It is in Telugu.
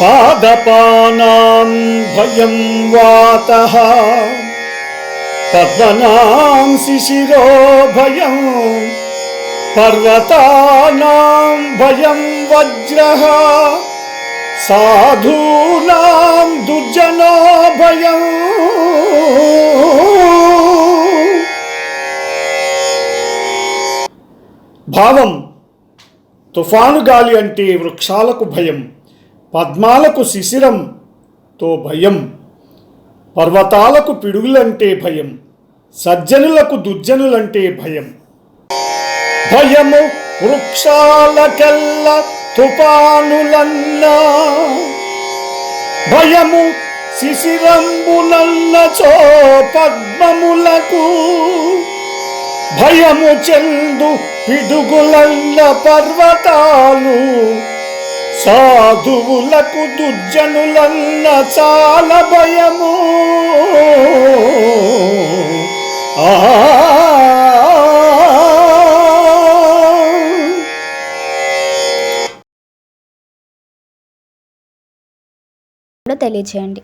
పాదపానాం భయం వాతః పద్మనాం శిశిరో భయం పర్వతానాం భయం వజ్రః సాధూనాం దుర్జనో భయం భావం తుఫాను గాలి అంటే వృక్షాలకు భయం। పద్మాలకు శిశిరంతో భయం. పర్వతాలకు పిడుగులంటే భయం. సజ్జనులకు దుర్జనులంటే భయం. భయము వృక్షాలకెల్ల తుపానులన్నా. భయము శిశిరంబునన్నచో పద్మములకు. భయము చెందు పిడుగులల్ల పర్వతాలు. సాధువులకు దుర్జనులన్న చాలా భయము. ఆ తెలియచేయండి.